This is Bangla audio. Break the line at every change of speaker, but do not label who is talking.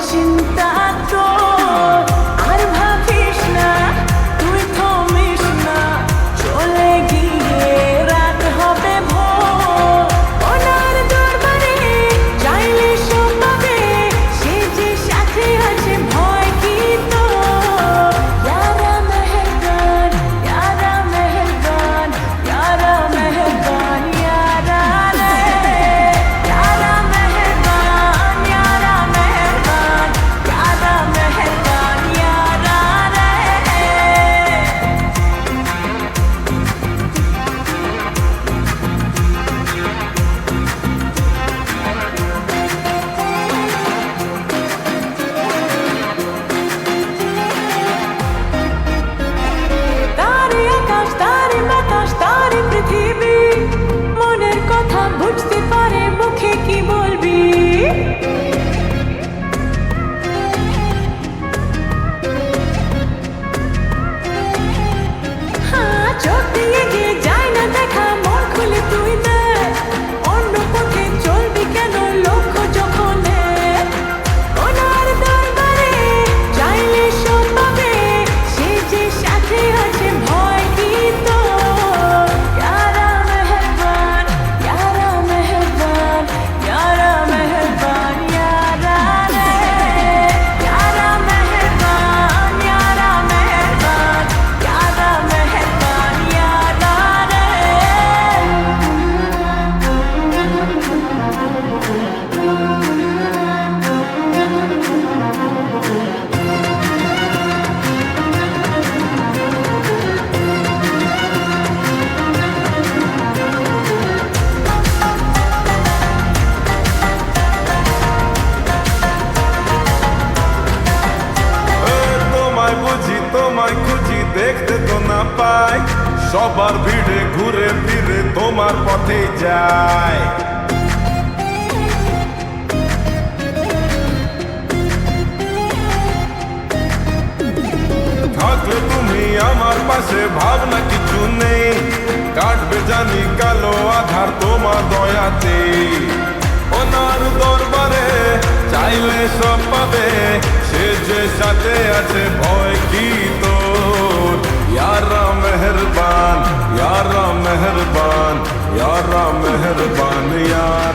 cinta পায় সবার ভিড়ে ঘুরে ফিরে তোমার পথে যায় থাকলে তুমি আমার পাশে, ভাবনা কিছু নেই। কাটবে জানি কালো আধার তোমার দয়াতে। ওনার দরবারে চাইলে সব পাবে, সে যে সাথে আছে ভয় কি यारा मेहरबानिया।